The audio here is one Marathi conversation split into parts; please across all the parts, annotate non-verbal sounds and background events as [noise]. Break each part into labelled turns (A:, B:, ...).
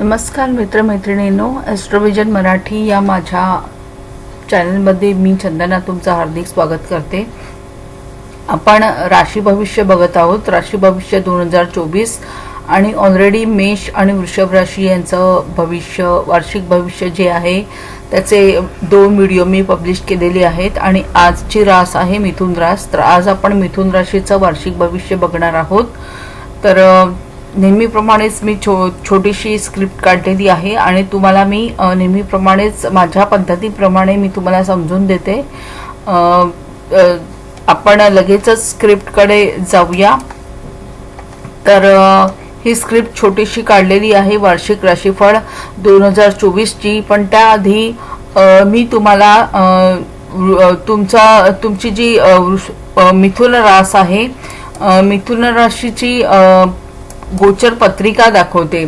A: नमस्कार मित्रमैत्रिणींनो ॲस्ट्रोविजन मराठी या माझ्या चॅनलमध्ये मी चंदना तुमचं हार्दिक स्वागत करते. आपण राशी भविष्य बघत आहोत. राशी भविष्य दोन हजार चोवीस आणि ऑलरेडी मेष आणि वृषभ राशी यांचं भविष्य वार्षिक भविष्य जे आहे त्याचे दोन व्हिडिओ मी पब्लिश केलेले आहेत. आणि आजची रास आहे मिथुन रास. तर आज आपण मिथुन राशीचं वार्षिक भविष्य बघणार आहोत. तर नेहमीप्रमाणेच मी छो छोटीशी स्क्रिप्ट काढलेली आहे. आणि तुम्हाला मी नेहमीप्रमाणेच माझ्या पद्धतीप्रमाणे मी तुम्हाला समजून देते. आपण लगेचच स्क्रिप्टकडे जाऊया. तर ही स्क्रिप्ट छोटीशी काढलेली आहे वार्षिक राशीफळ दोन हजार चोवीसची. पण त्याआधी मी तुम्हाला तुमचा तुमची जी मिथुन रास आहे मिथुन राशीची गोचर पत्रिका दाखवते.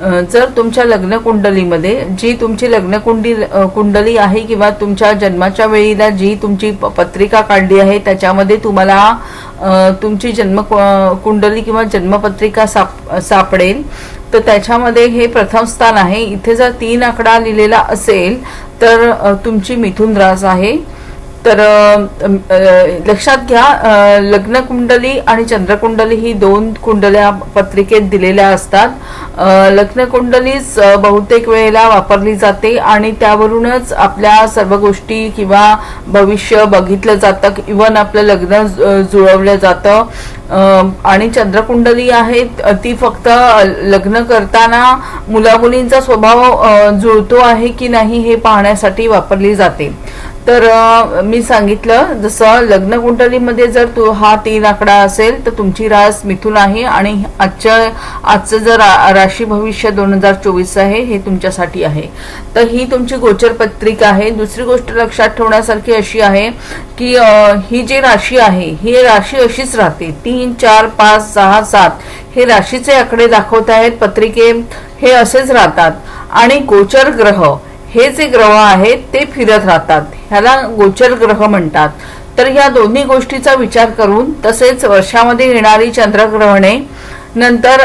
A: जर तुमच्या लग्न कुंडलीमध्ये जी तुमची लग्नकुंडी कुंडली आहे किंवा तुमच्या जन्माच्या वेळीला जी तुमची प- पत्रिका काढली आहे त्याच्यामध्ये तुम्हाला तुमची जन्म कु- कुंडली किंवा जन्मपत्रिका साप सापडेल तर त्याच्यामध्ये हे प्रथम स्थान आहे. इथे जर तीन आकडा लिहिलेला असेल तर तुमची मिथुन रास आहे. तर लक्षात घ्या लग्न कुंडली आणि चंद्रकुंडली ही दोन कुंडल्या पत्रिकेत दिलेल्या असतात. लग्न कुंडलीच बहुतेक वेळेला वापरली जाते आणि त्यावरूनच आपल्या सर्व गोष्टी किंवा भविष्य बघितलं जातं. इवन आपलं लग्न जुळवलं जातं. आणि चंद्रकुंडली आहे ती फक्त लग्न करताना मुलामुलींचा स्वभाव जुळतो आहे की नाही हे पाहण्यासाठी वापरली जाते. तर मी सांगितलं जसं लग्न कुंडलीमध्ये जर तू हा तीन आकडा असेल तर तुमची रास मिथून आहे आणि आजच्या आजचं जर रा- राशी भविष्य दोन हजार चोवीस आहे हे तुमच्यासाठी आहे. तर ही तुमची गोचर पत्रिका आहे. दुसरी गोष्ट लक्षात ठेवण्यासारखी अशी आहे की ही जी राशी आहे ही राशी अशीच राहते. तीन चार पाच सहा सात हे राशीचे आकडे दाखवत आहेत. पत्रिके हे असेच राहतात. आणि गोचर ग्रह हे जे ग्रह आहेत ते फिरत राहतात. ह्याला गोचर ग्रह म्हणतात. तर ह्या दोन्ही गोष्टीचा विचार करून तसेच वर्षामध्ये येणारी चंद्रग्रहणे नंतर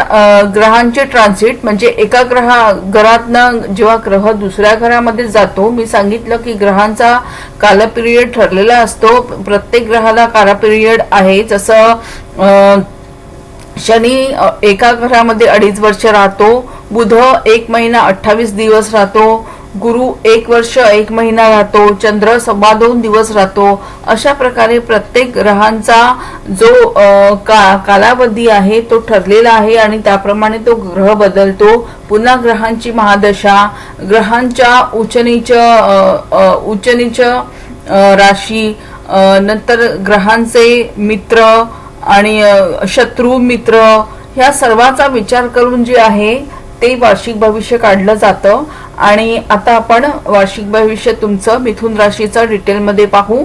A: ग्रहांचे ट्रान्झिट म्हणजे एका ग्रहा घरातनं जेव्हा ग्रह दुसऱ्या घरामध्ये जातो मी सांगितलं की ग्रहांचा काल पिरियड ठरलेला असतो. प्रत्येक ग्रहाला काला पिरियड आहे. जसं शनी एका घरामध्ये अडीच वर्ष राहतो. बुध एक महिना अठ्ठावीस दिवस राहतो. गुरु एक वर्ष एक महिना राहतो चंद्र सव्वा दोन दिवस राहतो. अशा प्रकारे प्रत्येक ग्रहांचा जो का कालावधी आहे तो ठरलेला आहे आणि त्याप्रमाणे तो ग्रह बदलतो. पुन्हा ग्रहांची महादशा ग्रहांच्या उचनीच उचनीच राशी नंतर ग्रहांचे मित्र आणि शत्रू मित्र ह्या सर्वाचा विचार करून जे आहे ते वार्षिक भविष्य काढलं जातं. आणि आता आपण वार्षिक भविष्य तुमचं मिथुन राशीचं डिटेलमध्ये पाहू.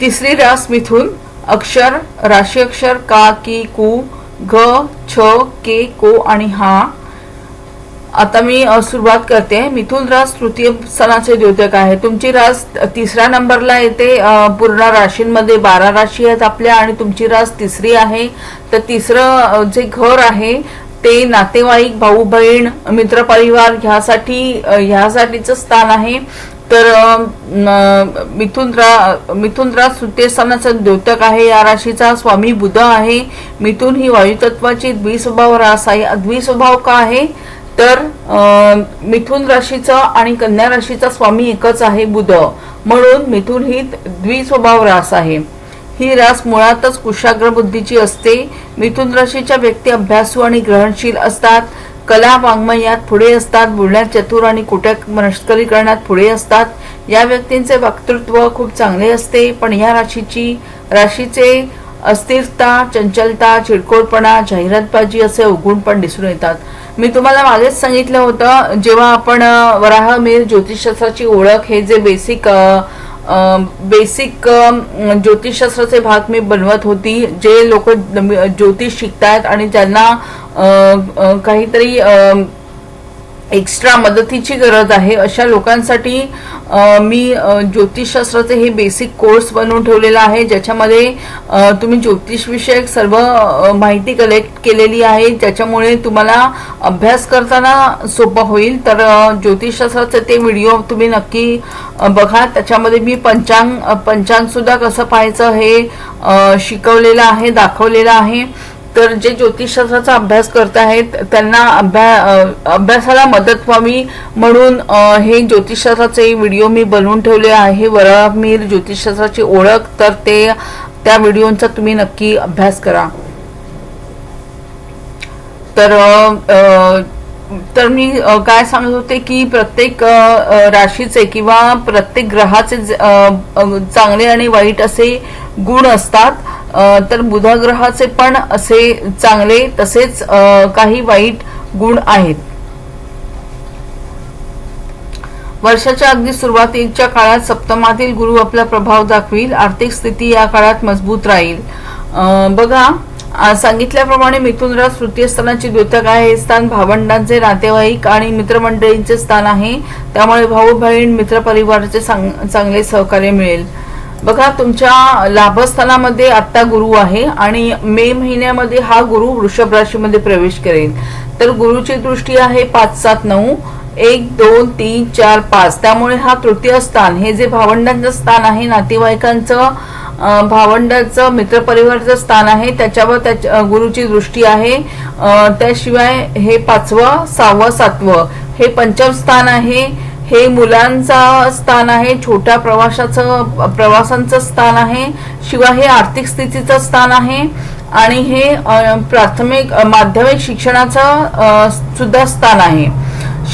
A: तिसरी रास मिथुन अक्षर राशी अक्षर का की कु घ छ के को आणि हा. आता मी सुरुवात करते. मिथुन रास तृतीय सणाचे द्योतक आहे. तुमची रास तिसऱ्या नंबरला येते. पूर्ण राशींमध्ये बारा राशी आहेत आपल्या आणि तुमची रास तिसरी आहे. तर तिसरं जे घर आहे ते नातेवाईक भाऊ बहीण मित्रपरिवार ह्यासाठी ह्यासाठीच ह्यासाठीचं स्थान आहे. तर मिथुनरा न- मिथुन रा द्योतक आहे. या राशीचा स्वामी बुध आहे. मिथुन ही वायुतत्वाची द्विस्वभाव रास आहे. द्विस्वभाव का आहे? तर मिथुन राशीचा आणि कन्या राशीचा स्वामी एकच आहे बुध. म्हणून मिथुन ही द्विस्वभाव रास आहे. ही रास मुळातच कुशाग्र बुद्धीची असते. मिथुन राशीच्या व्यक्ती अभ्यासू आणि ग्रहणशील असतात. कला वाङ्मयात पुढे असतात. बोलण्यात चतुर आणि कुट्या मस्करी करण्यात पुढे असतात. या व्यक्तींचे वक्तृत्व खूप चांगले असते. पण या राशीची राशीचे अस्थिरता चंचलता चिडकोरपणा जाहिरातबाजी असे अवगुण पण दिसून येतात. मी तुम्हाला मागेच सांगितलं होतं जेव्हा आपण वराहमीर ज्योतिषशास्त्राची ओळख हे जे बेसिक बेसिक ज्योतिषशास्त्राचे भाग मी बनवत होती. जे लोक ज्योतिष शिकतात आणि ज्यांना काहीतरी एक्स्ट्रा मदतीची गरज आहे. अशा लोकांसाठी मी ज्योतिषशास्त्राचे हे बेसिक कोर्स बनवून ठेवलेला आहे ज्याच्यामध्ये तुम्ही ज्योतिषविषयक सर्व माहिती कलेक्ट केलेली आहे. ज्याच्यामुळे तुम्हाला अभ्यास करताना सोपं होईल. तर ज्योतिषशास्त्राचे ते व्हिडिओ तुम्ही नक्की बघा. त्याच्यामध्ये मी पंचांग पंचांगसुद्धा कसं पाहायचं हे शिकवलेलं आहे दाखवलेलं आहे. तर जे ज्योतिषशास्त्राचा अभ्यास करत आहेत त्यांना अभ्या अभ्यासाला मदत व्हावी म्हणून हे ज्योतिषशास्त्राचे व्हिडिओ मी बनवून ठेवले आहे. वरामीर ज्योतिषशास्त्राची ओळख तर ते त्या व्हिडिओचा तुम्ही नक्की अभ्यास करा. तर अ, तर मी काय सांगत होते की प्रत्येक राशीचे किंवा प्रत्येक ग्रहाचे चांगले आणि वाईट असे गुण असतात. तर बुधाग्रहाचे पण असे चांगले तसेच काही वाईट गुण आहेत. वर्षाच्या अगदी सुरुवातीच्या काळात सप्तमातील गुरु आपला प्रभाव दाखवील आर्थिक स्थिती या काळात मजबूत राहील. बघा सांगितल्याप्रमाणे मिथुन रास तृतीय स्थानाची द्योतक आहे. हे स्थान भावंडांचे नातेवाईक आणि मित्रमंडळींचे स्थान आहे. त्यामुळे भाऊ बहीण मित्र परिवाराचे चांग- चांगले सहकार्य मिळेल. बघा तुमच्या लाभस्थानामध्ये आत्ता गुरु आहे आणि मे महिन्यामध्ये हा गुरु वृषभ राशीमध्ये प्रवेश करेल. तर गुरुची दृष्टी आहे पाच सात नऊ एक दोन तीन चार पाच. त्यामुळे हा तृतीय स्थान हे जे भावंडांचं स्थान आहे नातेवाईकांचं भावंडाचं मित्रपरिवाराचं स्थान आहे त्याच्यावर त्याच्या गुरुची दृष्टी आहे. त्याशिवाय हे पाचवं सहावं सातवं हे पंचम स्थान आहे. हे मुलांचा स्थान आहे छोट्या प्रवासाचं प्रवासांचं स्थान आहे शिवाय हे आर्थिक स्थितीचं स्थान आहे. आणि हे प्राथमिक माध्यमिक शिक्षणाचं सुद्धा स्थान आहे.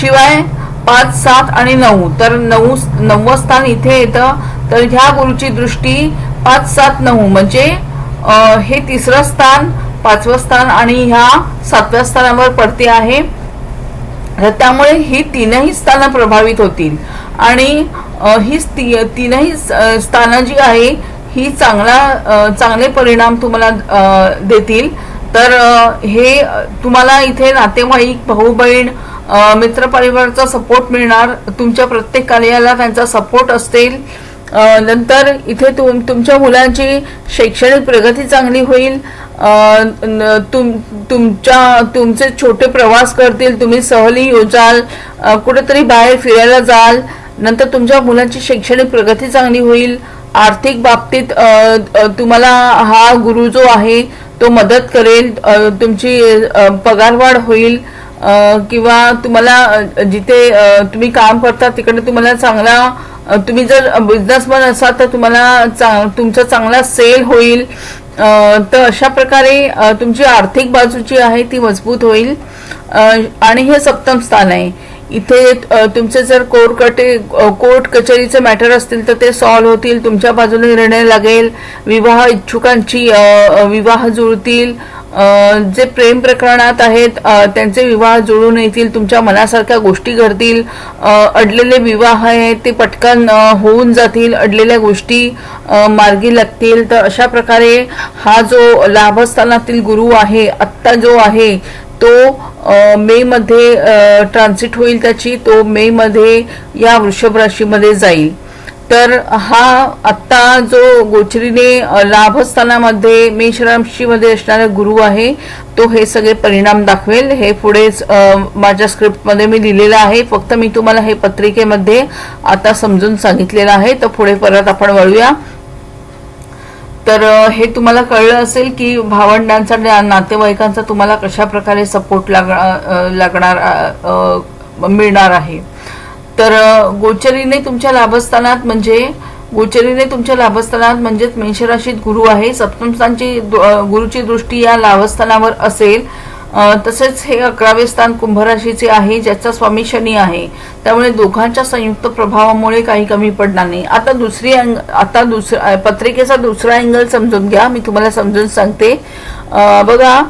A: शिवाय पाच सात आणि नऊ तर नऊ नववं स्थान इथे येतं. तर ह्या गुरुची दृष्टी पाच सात नऊ म्हणजे हे तिसरं स्थान पाचवं स्थान आणि ह्या सातव्या स्थानावर पडते आहे. त्यामुळे ही तीनही स्थानं प्रभावित होतील. आणि ही ती- तीनही स्थानं जी आहे ही चांगला चांगले परिणाम तुम्हाला देतील. तर हे तुम्हाला इथे नातेवाईक भाऊ बहीण अ, मित्रपरिवाराचा सपोर्ट मिळणार. तुमच्या प्रत्येक कार्याला त्यांचा सपोर्ट असेल नंतर इथे तुम तुमच्या मुलांची शैक्षणिक प्रगती चांगली होईल. तुम तुमच्या तुमचे छोटे प्रवास करतील तुम्ही सहली योजाल कुठेतरी बाहेर फिरायला जाल नंतर तुमच्या मुलांची शैक्षणिक प्रगती चांगली होईल आर्थिक बाबतीत तुम्हाला हा गुरु जो आहे तो मदत करेल तुमची पगारवाढ होईल किंवा तुम्हाला जिथे तुम्ही काम करता तिकडे तुम्हाला चांगला तुम्ही जर बिझनेसमॅन असाल तर तुम्हाला चा- तुमचा चांगला सेल होईल. तर अशा प्रकारे तुमची आर्थिक बाजू जी आहे ती मजबूत होईल. आणि हे सप्तम स्थान आहे. इथे तुमचे जर कोर्ट कटे कोर्ट कचेरीचे मॅटर असतील तर ते सॉल्व्ह होतील. तुमच्या बाजूने निर्णय लागेल. विवाह इच्छुकांची विवाह जुळतील. जे प्रेम प्रकरणात आहेत त्यांचे विवाह जुळून येतील तुमच्या मनासारख्या गोष्टी घडतील अडलेले विवाह आहेत ते पटकन होऊन जातील अडलेल्या गोष्टी मार्गी लागतील. तर अशा प्रकारे हा जो लाभस्थानातील गुरु आहे आत्ता जो आहे तो मेमध्ये मे मध्ये ट्रान्सिट होईल त्याची तो मे मध्ये या वृषभ राशीमध्ये जाईल. तर हा आत्ता जो गोचरीने लाभस्थानामध्ये मेषराशीमध्ये असणारा गुरु आहे तो हे सगळे परिणाम दाखवेल. हे पुढेच माझ्या स्क्रिप्टमध्ये मी लिहिलेलं आहे. फक्त मी तुम्हाला हे पत्रिकेमध्ये आता समजून सांगितलेलं आहे. तर पुढे परत आपण वळूया. तर हे तुम्हाला कळलं असेल की भावंडांचा ना- नातेवाईकांचा तुम्हाला कशा प्रकारे सपोर्ट लाग लागणार मिळणार आहे. तर गोचरीने तुमच्या लाभस्थानात म्हणजे गोचरीने तुमच्या लाभस्थानात म्हणजेच मेषराशीत गुरु आहे सप्तमस्थानची गुरुची दृष्टी या लाभस्थानावर असेल. तसेच हे अकरावे स्थान कुंभराशीचे आहे ज्याचा स्वामी शनी आहे. त्यामुळे दोघांच्या संयुक्त प्रभावामुळे काही कमी पडणार नाही. आता दुसरी अँग आता दुसरा पत्रिकेचा दुसरा अँगल समजून घ्या. मी तुम्हाला समजून सांगते. बघा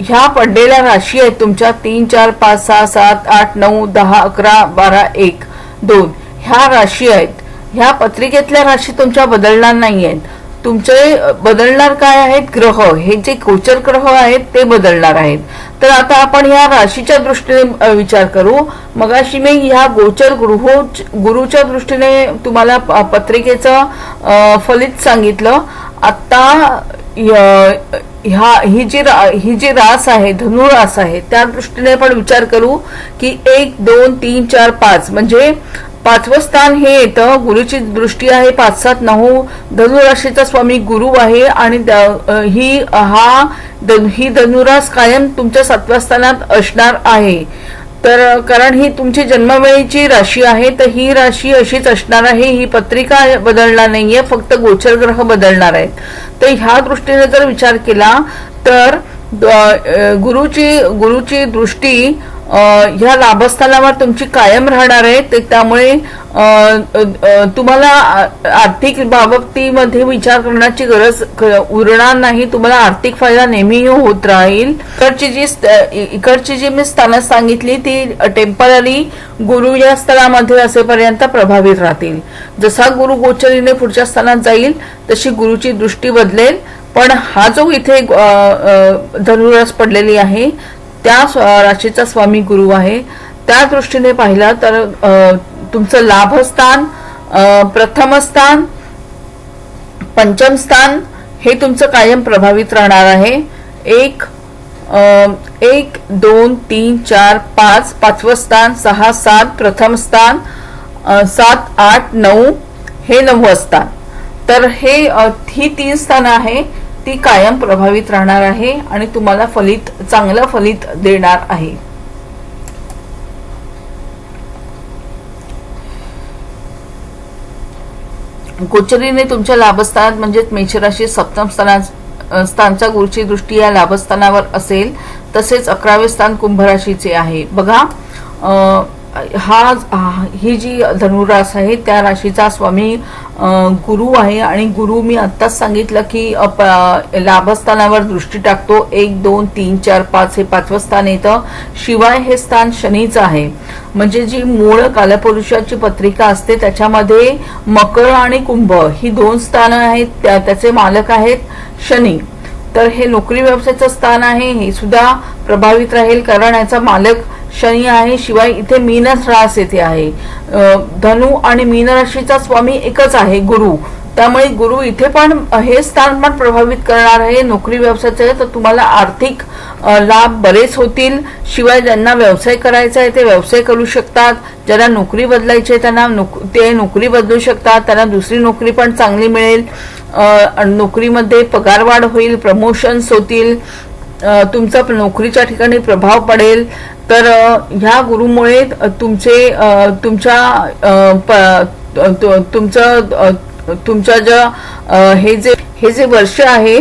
A: ह्या पडलेल्या राशी आहेत तुमच्या तीन चार पाच सहा सात आठ नऊ दहा अकरा बारा एक दोन. ह्या राशी आहेत. ह्या पत्रिकेतल्या राशी तुमच्या बदलणार नाही आहेत. तुमचे बदलणार काय आहेत? ग्रह. हे जे गोचर ग्रह आहेत ते बदलणार आहेत. तर आता आपण या राशीच्या दृष्टीने विचार करू. मगाशी मी ह्या गोचर गृह गुरुच्या दृष्टीने तुम्हाला प- पत्रिकेचं फलित सांगितलं. आता य- ह्या ही जी रा- ही जी रास आहे धनुरास आहे त्या दृष्टीने आपण विचार करू की एक दोन तीन चार पाच. म्हणजे पाचवं स्थान हे येतं गुरुची दृष्टी आहे पाच सात नऊ धनुराशीचा स्वामी गुरु आहे आणि द- ही हा ही धनुरास कायम तुमच्या सातव्या स्थानात असणार आहे. तर कारण ही तुमची जन्मवेळीची राशी आहे तर ही राशी अशीच असणार आहे ही पत्रिका बदलणार नाहीये फक्त गोचर ग्रह बदलणार आहेत. तर ह्या दृष्टीने जर विचार केला तर गुरुची गुरुची दृष्टी ह्या लाभस्थानावर तुमची कायम राहणार आहे. ते त्यामुळे तुम्हाला आर्थिक बाबतीमध्ये विचार करण्याची गरज उरणार नाही. तुम्हाला आर्थिक फायदा नेहमी होत राहील. इकडची जी इकडची जी मी स्थानं सांगितली ती टेंपररी गुरु या स्थळामध्ये असेपर्यंत प्रभावित राहतील. जसा गुरु गोचरीने पुढच्या स्थानात जाईल तशी गुरुची दृष्टी बदलेल. पण हा जो इथे धनुरास पडलेली आहे त्या राशीचा स्वामी गुरु आहे. त्या दृष्टीने पाहिलं तर तुमचं लाभस्थान प्रथम स्थान पंचम स्थान हे तुमचं कायम प्रभावित राहणार आहे. एक एक दोन तीन चार पाच पाचवं स्थान सहा सात प्रथम स्थान सात आठ नऊ हे नववं स्थान. तर हे ही तीन स्थानं आहे. ती कायम प्रभावित राहणार आहे आणि तुम्हाला फलित चांगलं फलित देणार आहे. गोचरीने तुमच्या लाभस्थानात म्हणजेच मेषराशी सप्तम स्थानात स्थानचा गुरुची दृष्टी या लाभस्थानावर असेल तसेच अकरावे स्थान कुंभराशीचे आहे. बघा हा ही जी धनुरास आहे त्या राशीचा स्वामी गुरु आहे. आणि गुरु मी आत्ताच सांगितलं की लाभस्थानावर दृष्टी टाकतो. एक दोन तीन चार पाच हे पाचवं स्थान येतं. शिवाय हे स्थान शनीचं आहे. म्हणजे जी मूळ कालपुरुषाची पत्रिका असते त्याच्यामध्ये मकर आणि कुंभ ही दोन स्थानं आहेत. त्या- त्याचे मालक आहेत शनी. तर हे नोकरी व्यवसायाचं स्थान आहे. हे सुद्धा प्रभावित राहील कारण याचा मालक शनी आहे शिवाय इथे मीनच रास येथे आहे. धनु आणि मीन राशीचा स्वामी एकच आहे गुरु. त्यामुळे गुरु इथे पण हे स्थान पण प्रभावित करणार आहे. नोकरी व्यवसायाचं तर तुम्हाला आर्थिक लाभ बरेच होतील. शिवाय ज्यांना व्यवसाय करायचा आहे ते व्यवसाय करू शकतात. ज्यांना नोकरी बदलायची आहे त्यांना नोक ते नोकरी बदलू शकतात. त्यांना दुसरी नोकरी पण चांगली मिळेल. नोकरीमध्ये पगारवाढ होईल प्रमोशन्स होतील. तुमचा नोकरीच्या ठिकाणी प्रभाव पडेल तर ह्या गुरुमुळे तुमचे तुमच्या तुमचं तुमच्या ज्या हे जे हे जे वर्ष आहे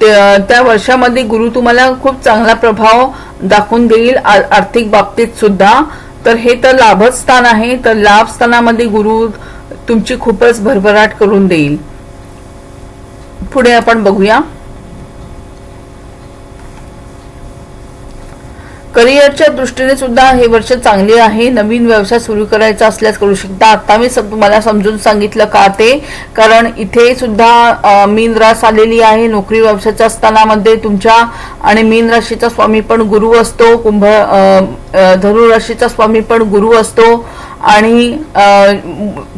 A: त्या वर्षामध्ये गुरु तुम्हाला खूप चांगला प्रभाव दाखवून देईल आर्थिक बाबतीत सुद्धा. तर हे तर लाभच स्थान आहे तर लाभ स्थानामध्ये गुरु तुमची खूपच भरभराट करून देईल. पुढे आपण बघूया. करिअरच्या दृष्टीने सुद्धा हे वर्ष चांगले आहे. नवीन व्यवसाय सुरू करायचा असल्यास करू शकता. आता मी तुम्हाला समजून सांगितलं का ते? कारण इथे सुद्धा मीन रास आलेली आहे. नोकरी व्यवसायाच्या स्थानामध्ये तुमच्या आणि मीन राशीचा स्वामी पण गुरु असतो. कुंभ अ, धनु राशीचा स्वामी पण गुरु असतो. आणि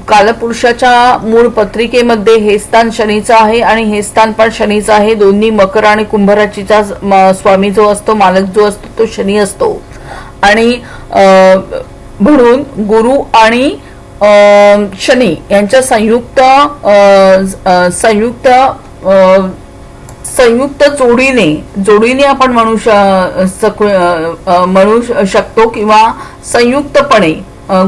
A: कालपुरुषाच्या मूळ पत्रिकेमध्ये हे स्थान शनीचं आहे आणि हे स्थान पण शनीचं आहे. दोन्ही मकर आणि कुंभराचीचा म- स्वामी जो असतो मालक जो असतो तो शनी असतो. आणि म्हणून गुरु आणि शनी यांच्या संयुक्त संयुक्त संयुक्त जोडीने जोडीने आपण म्हणू श- म्हणू श- शकतो किंवा संयुक्तपणे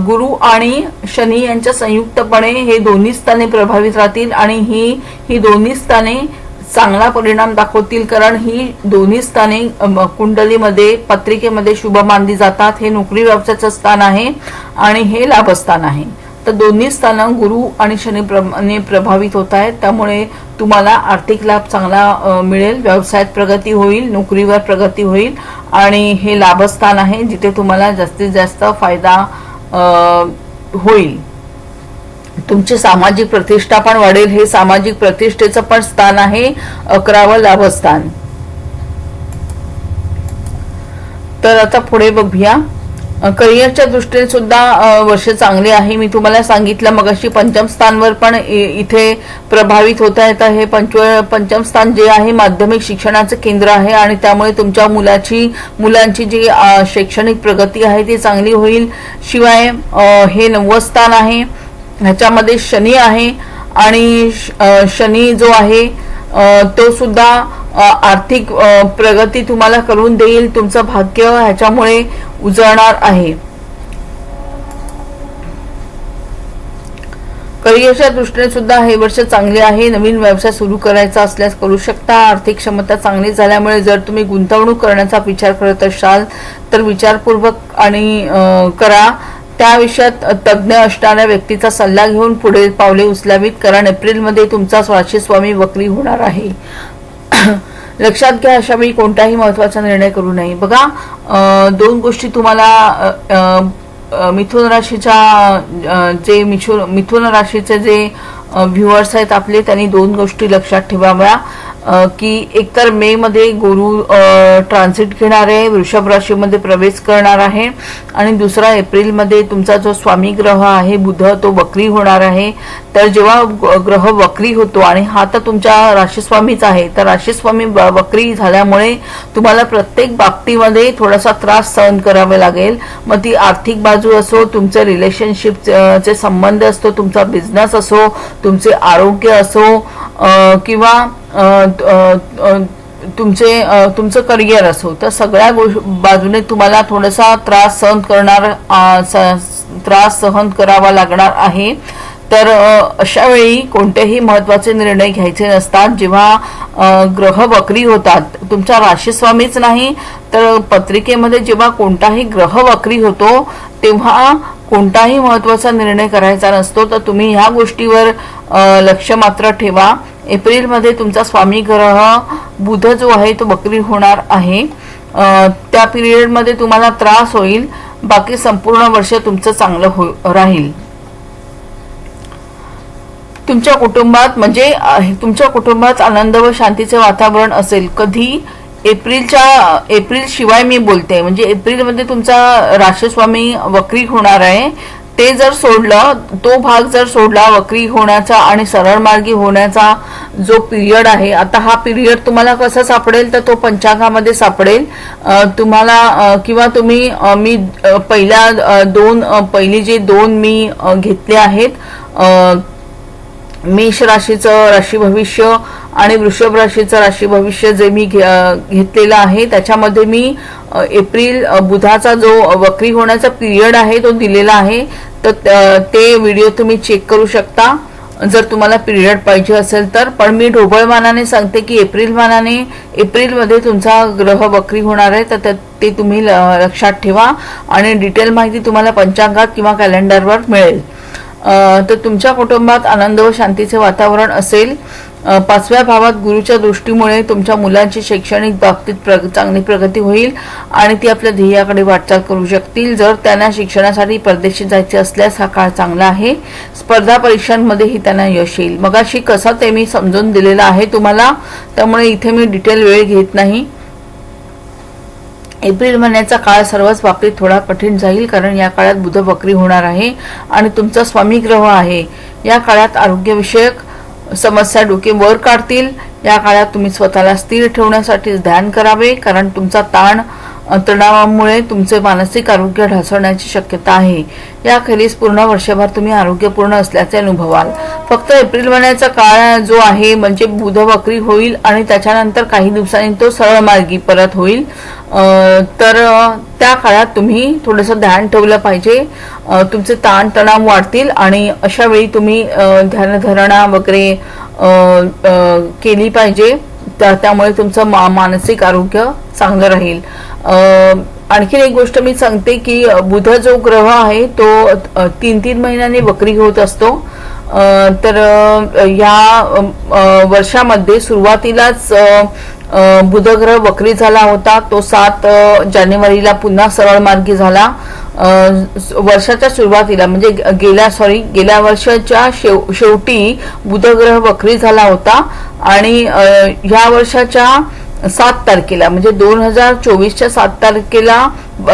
A: गुरु आणि शनी यांच्या संयुक्तपणे हे दोन्ही स्थाने प्रभावित राहतील आणि ही ही दोन्ही स्थाने चांगला परिणाम दाखवतील कारण ही दोन्ही स्थाने कुंडलीमध्ये पत्रिकेमध्ये शुभ मानली जातात. हे नोकरी व्यवसायाचं स्थान आहे आणि हे लाभस्थान आहे. तर दोन्ही स्थानं गुरु आणि शनी प्रभावित होत आहेत. त्यामुळे तुम्हाला आर्थिक लाभ चांगला मिळेल. व्यवसायात प्रगती होईल नोकरीवर प्रगती होईल आणि हे लाभस्थान आहे जिथे तुम्हाला जास्तीत जास्त फायदा होईल. तुमची सामाजिक प्रतिष्ठा पण वाढेल हे सामाजिक प्रतिष्ठेचं पण स्थान आहे अकरावं लाभस्थान. तर आता पुढे बघूया. करिअरच्या दृष्टीने सुद्धा वर्ष चांगले आहे. मी तुम्हाला सांगितलं मगाशी पंचम स्थानवर पण इ- इथे प्रभावित होता येतं हे पंचव पंचम स्थान जे आहे माध्यमिक शिक्षणाचं केंद्र आहे आणि त्यामुळे तुमच्या मुलाची मुलांची जी शैक्षणिक प्रगती आहे ती चांगली होईल. शिवाय हे नववं स्थान आहे. ह्याच्यामध्ये शनी आहे आणि श- शनी जो आहे तो सुद्धा आर्थिक प्रगती तुम्हाला करून देईल तुमचं भाग्य ह्याच्यामुळे उजळणार आहे. करिअरच्या दृष्टीने सुद्धा हे वर्ष चांगले आहे. नवीन व्यवसाय सुरू करायचा असल्यास करू शकता. आर्थिक क्षमता चांगली झाल्यामुळे जर तुम्ही गुंतवणूक करण्याचा विचार करत असाल तर विचारपूर्वक आणि करा. त्या विषयात तज्ज्ञ असणाऱ्या व्यक्तीचा सल्ला घेऊन पुढे पावले उचलावीत. कारण एप्रिलमध्ये तुमचा राशी स्वामी वक्री होणार आहे. [clears throat] लक्षात घ्या अशा वेळी कोणताही महत्त्वाचा निर्णय करू नये. बघा दोन गोष्टी तुम्हाला मिथुन राशीच्या जे मिथुन मिथुन राशीचे जे व्ह्युअर्स आहेत आपले त्यांनी दोन गोष्टी लक्षात ठेवाव्या की एकतर मे मध्ये गुरु ट्रान्झिट घेणार आहे वृषभ राशीमध्ये प्रवेश करणार आहे. आणि दुसरा एप्रिलमध्ये तुमचा जो स्वामी ग्रह आहे बुध तो वक्री होणार आहे. तर जेव्हा ग्रह वक्री होतो आणि हा तर तुमच्या राशीस्वामीच आहे तर राशीस्वामी ब- वक्री झाल्यामुळे तुम्हाला प्रत्येक बाबतीमध्ये थोडासा त्रास सहन करावे लागेल. मग ती आर्थिक बाजू असो तुमचे रिलेशनशिपचे संबंध असतो तुमचा बिझनेस असो तुमचे आरोग्य असो किंवा तुमचे तुमचं करिअर असो तर सगळ्या गोष्ट बाजूने तुम्हाला थोडासा त्रास सहन करणार स- त्रास सहन करावा लागणार आहे. तर अशा वेळी कोणतेही महत्त्वाचे निर्णय घ्यायचे नसतात. जेव्हा ग्रह वक्री होतात तुमच्या राशीस्वामीच नाही तर पत्रिकेमध्ये जेव्हा कोणताही ग्रह वक्री होतो तेव्हा कोणताही महत्त्वाचा निर्णय करायचा नसतो तर तुम्ही ह्या गोष्टीवर लक्ष मात्र ठेवा. एप्रिलमध्ये तुमचा स्वामी ग्रह बुध जो आहे तो बकरी होणार आहे. त्या पिरियडमध्ये तुम्हाला त्रास होईल. बाकी संपूर्ण वर्ष तुमचं चांगलं हो राहील. तुमच्या कुटुंबात म्हणजे तुमच्या कुटुंबात आनंद व शांतीचे वातावरण असेल. कधी एप्रिलच्या एप्रिल शिवाय मी बोलते. म्हणजे एप्रिलमध्ये तुमचा राष्ट्रस्वामी वक्री होणार आहे. ते जर सोडलं तो भाग जर सोडला वक्री होण्याचा आणि सरळ मार्गी होण्याचा जो पिरियड आहे आता हा पिरियड तुम्हाला कसा सापडेल तर तो पंचांगामध्ये सापडेल. तुम्हाला किंवा तुम्ही मी पहिल्या दोन पहिली जे दोन मी घेतले आहेत मेष राशीचं राशी भविष्य आणि वृषभ राशीचं राशी भविष्य जे मी घे- घेतलेलं आहे त्याच्यामध्ये मी एप्रिल बुधाचा जो वक्री होण्याचा पिरियड आहे तो दिलेला आहे. तर ते व्हिडिओ तुम्ही चेक करू शकता. जर तुम्हाला पिरियड पाहिजे असेल तर. पण मी ढोबळ मानाने सांगते की एप्रिल मानाने एप्रिलमध्ये तुमचा ग्रह वक्री होणार आहे. तर ते- ते तुम्ही ल- लक्षात ठेवा. आणि डिटेल माहिती तुम्हाला पंचांगात किंवा कॅलेंडरवर मिळेल. तर तुमच्या कुटुंबात आनंद व शांतीचे वातावरण असेल. पाचव्या भावात गुरुच्या दृष्टीमुळे तुमच्या मुलांची शैक्षणिक बाबतीत प्रग चांगली प्रगती होईल आणि ती आपल्या ध्येयाकडे वाटचाल करू शकतील. जर त्यांना शिक्षणासाठी परदेशी जायचे असल्यास हा काळ चांगला आहे. स्पर्धा परीक्षांमध्येही त्यांना यश येईल. मगाशी कसं ते मी समजून दिलेलं आहे तुम्हाला त्यामुळे इथे मी डिटेल वेळ घेत नाही. एप्रिल महिन्याचा काळ सर्वच बाबतीत थोडा कठीण जाईल कारण या काळात बुध बकरी होणार आहे आणि तुमचा स्वामी ग्रह आहे. या काळात आरोग्यविषयक समस्या डोके वर काढतील. या काळात तुम्ही स्वतःला स्थिर ठेवण्यासाठी ध्यान करावे कारण तुमचा ताण तणावामुळे तुमचे मानसिक आरोग्य ढासळण्याची शक्यता आहे. याखेरीज पूर्ण वर्षभर तुम्ही आरोग्यपूर्ण असल्याचे अनुभवाल. फक्त एप्रिल महिन्याचा काळ जो आहे म्हणजे बुध वक्री होईल आणि त्याच्यानंतर काही दिवसांनी तो सरळ मार्गी परत होईल. तर त्या काळात तुम्ही थोडंसं ध्यान ठेवलं पाहिजे. तुमचे ताणतणाव वाढतील आणि अशा वेळी तुम्ही ध्यानधारणा वगैरे केली पाहिजे. त्या त्यामुळे तुमचं मा मानसिक आरोग्य चांगलं राहील. आणखीन एक गोष्ट मी सांगते की बुध जो ग्रह आहे तो तीन तीन महिन्यांनी वक्री होत असतो. तर या वर्षामध्ये सुरुवातीलाच बुधग्रह वक्री झाला होता. तो सात जानेवारीला पुन्हा सरळ मार्गी झाला. वर्षाच्या सुरुवातीला म्हणजे गेल्या सॉरी गेल्या वर्षाच्या शेव शेवटी बुधग्रह वक्री झाला होता. आणि ह्या वर्षाच्या सात तारखेला म्हणजे दोन हजार चोवीसच्या सात तारखेला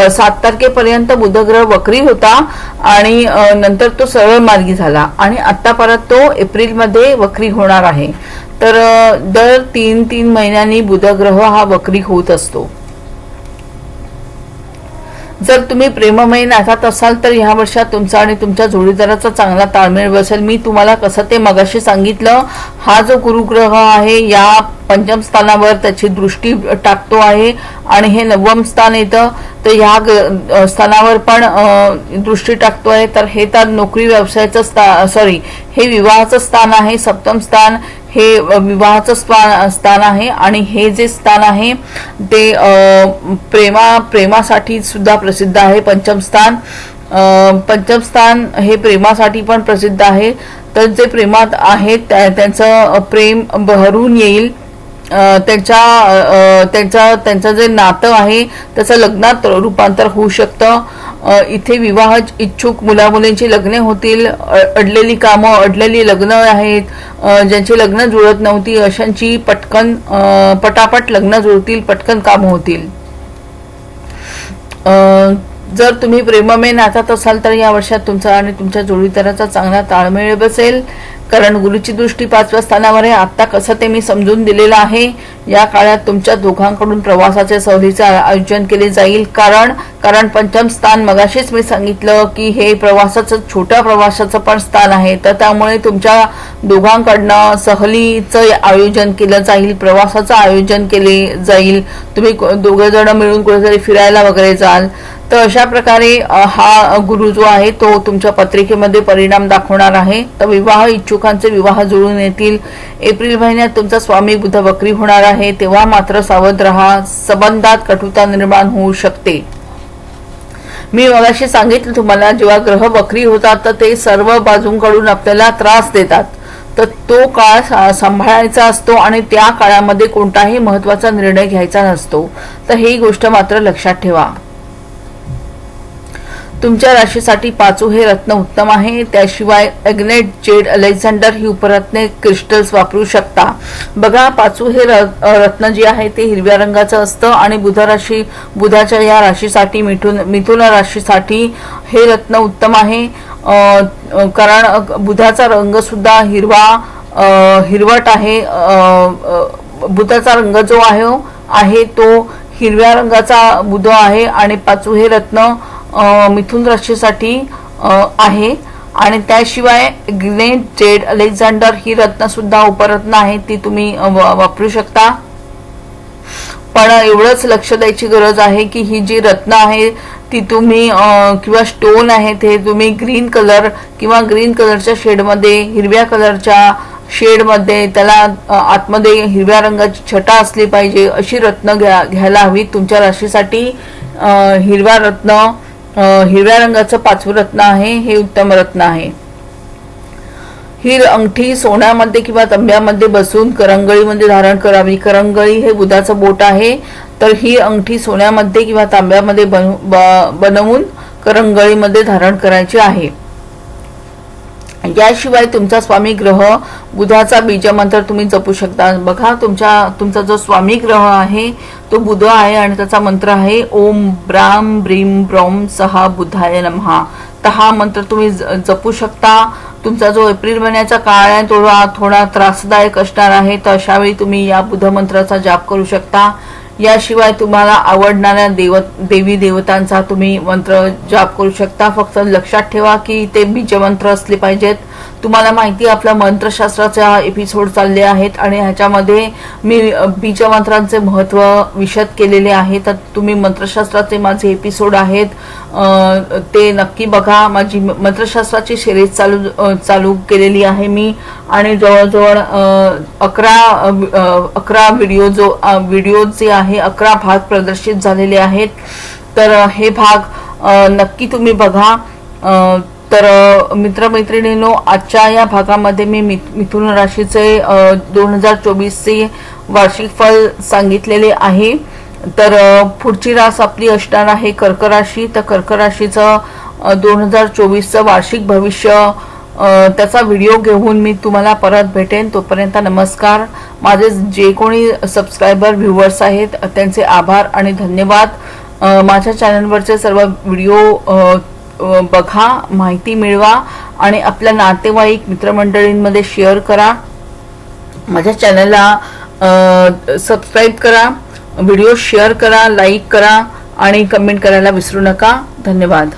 A: सात तारखेपर्यंत बुधग्रह वक्री होता. आणि नंतर तो सरळ मार्गी झाला. आणि आता परत तो एप्रिलमध्ये वक्री होणार आहे. तर दर तीन तीन महिन्यांनी बुधग्रह हा वक्री होत असतो. जर तुम्ही प्रेममय नाथात असाल तर ह्या वर्षात तुमचा आणि तुमच्या जोडीदाराचा चांगला ताळमेळ बसेल. मी तुम्हाला कसं ते मगाशी सांगितलं हा जो गुरुग्रह आहे या पंचम स्थानावर त्याची दृष्टी टाकतो आहे आणि हे नवम स्थान येतं तर ह्या स्थानावर पण दृष्टी टाकतो आहे. तर हे तर नोकरी व्यवसायाचं स्था सॉरी हे विवाहाचं स्थान आहे सप्तम स्थान. हे विवाहाचं स्था- स्थान आहे आणि हे जे स्थान आहे ते प्रेमा प्रेमासाठी सुद्धा प्रसिद्ध आहे. पंचम स्थान पंचम स्थान हे प्रेमासाठी पण प्रसिद्ध आहे. तर जे प्रेमात आहेत त्या- त्यांचं प्रेम बहरून येईल. त्यांच्या त्यांचं त्यांचं जे नातं आहे त्याचं लग्नात रूपांतर होऊ शकतं. इथे विवाह इच्छुक मुलामुलींची लग्ने होतील. अडलेली कामं अडलेली लग्न आहेत. ज्यांची लग्न जुळत नव्हती अशांची पटकन पटापट लग्न जुळतील पटकन कामं होतील. जर तुम्ही प्रेममय नाचात असाल तर या वर्षात तुमचा आणि तुमच्या जोडीदाराचा चांगला ताळमेळ बसेल. कारण गुरुची दृष्टी पाचव्या स्थानावर आहे. आत्ता कसं ते मी समजून दिलेलं आहे. या काळात तुमच्या दोघांकडून प्रवासाचे सहलीचे आयोजन केले जाईल. कारण कारण पंचम स्थान मगाशीच मी सांगितलं की हे प्रवासाचं छोट्या प्रवासाचं पण स्थान आहे. तर त्यामुळे तुमच्या दोघांकडनं सहलीचं आयोजन केलं जाईल प्रवासाचं आयोजन केले जाईल. तुम्ही दोघे जण मिळून कुठेतरी फिरायला वगैरे जाल. तर अशा प्रकारे हा गुरु जो आहे तो तुमच्या पत्रिकेमध्ये परिणाम दाखवणार आहे. तर विवाह इच्छुकांचे विवाह जुळून येतील. एप्रिल महिन्यात तुमचा स्वामी बुध वक्री होणार आहे. तेव्हा मात्र सावध रहा संबंधात कटुता निर्माण होऊ शकते. मी मगाशी सांगितलं तुम्हाला जेव्हा ग्रह वक्री होतात तर ते सर्व बाजूंकडून आपल्याला त्रास देतात. तर तो काळ सांभाळायचा असतो आणि त्या काळामध्ये कोणताही महत्त्वाचा निर्णय घ्यायचा नसतो. तर ही गोष्ट मात्र लक्षात ठेवा. तुमच्या राशीसाठी पाचू हे रत्न उत्तम आहे. त्याशिवाय अग्नेट जेड अलेक्झांडर ही उपरत्ने क्रिस्टल्स वापरू शकता. बघा पाचू हे र- रत्न जे आहे ते हिरव्या रंगाचं असतं आणि बुध राशी बुधाच्या या राशीसाठी मिथुन मिथुन राशीसाठी हे रत्न उत्तम आहे. कारण बुधाचा रंग सुद्धा हिरवा हिरवट आहे. बुधाचा रंग जो आहे आहे तो हिरव्या रंगाचा बुध आहे आणि पाचू हे रत्न मिथुन राशीसाठी आहे. आणि त्याशिवाय ग्लेन जेड अलेक्झांडर ही रत्न सुद्धा उपरत्न आहे ती तुम्ही वापरू शकता. पण एवढंच लक्ष द्यायची गरज आहे की ही जी रत्न आहे ती तुम्ही किंवा स्टोन आहे ते तुम्ही ग्रीन कलर किंवा ग्रीन कलरच्या शेडमध्ये हिरव्या कलरच्या शेडमध्ये त्याला आतमध्ये हिरव्या रंगाची छटा असली पाहिजे अशी रत्न घ्या घ्यायला हवी. तुमच्या राशीसाठी हिरव्या रत्न हिरव्या रंगाचं पाचवं रत्न आहे हे उत्तम रत्न आहे. ही अंगठी सोन्यामध्ये किंवा तांब्यामध्ये बसून करंगळीमध्ये धारण करावी. करंगळी हे बुधाचं बोट आहे तर ही अंगठी सोन्यामध्ये किंवा तांब्यामध्ये ब- बनवून करंगळीमध्ये धारण करायची आहे. याशिवाय तुमचा स्वामी ग्रह बुधाचा बीजमंत्र तुम्ही जपू शकता. बघा तुमच्या तुमचा जो स्वामी ग्रह आहे तो बुध आहे आणि त्याचा मंत्र आहे ओम ब्राम ब्रीम ब्रॉम सहा बुधाय नमहा. तर हा मंत्र तुम्ही जपू शकता. तुमचा जो एप्रिल महिन्याचा काळ आहे तो थोडा त्रासदायक असणार आहे. तर अशावेळी तुम्ही या बुध मंत्राचा जाप करू शकता. याशिवाय तुम्हाला आवडणाऱ्या देव देवी देवतांचा तुम्ही मंत्र जाप करू शकता. फक्त लक्षात ठेवा की ते बीजमंत्र असले पाहिजेत. तुम्हाला माहिती आहे, आपल्या मंत्रशास्त्राच्या एपिसोड चालले आहेत आणि ह्याच्यामध्ये मी बीजमंत्रांचे महत्त्व विशद केलेले आहे. तर तुम्ही मंत्रशास्त्राचे माझे एपिसोड आहेत. ते नक्की बघा. माझी मंत्रशास्त्राची सिरीज चालू चालू केलेली आहे मी. आणि जवळजवळ अकरा अकरा व्हिडिओ जो व्हिडिओ जे आहे अकरा भाग प्रदर्शित झालेले आहेत. तर हे भाग नक्की तुम्ही बघा. तर मित्रमैत्रिणींनो आजच्या या भागामध्ये मी मिथ- मिथुन राशीचे दोन हजार चोवीसचे वार्षिक फल सांगितलेले आहे. तर पुढची रास आपली असणार आहे कर्क राशी. तर कर्क राशीचं दोन हजार चोवीसचं वार्षिक भविष्य त्याचा व्हिडिओ घेऊन मी तुम्हाला परत भेटेन. तोपर्यंत नमस्कार. माझे जे कोणी सबस्क्रायबर व्ह्युअर्स आहेत त्यांचे आभार आणि धन्यवाद. माझ्या चॅनलवरचे सर्व व्हिडिओ बघा माहिती मिळवा आणि आपल्या नातेवाईक मित्रमंडळींमध्ये शेअर करा. माझ्या चॅनलला सबस्क्राईब करा व्हिडिओ शेअर करा लाईक करा आणि कमेंट करायला विसरू नका. धन्यवाद.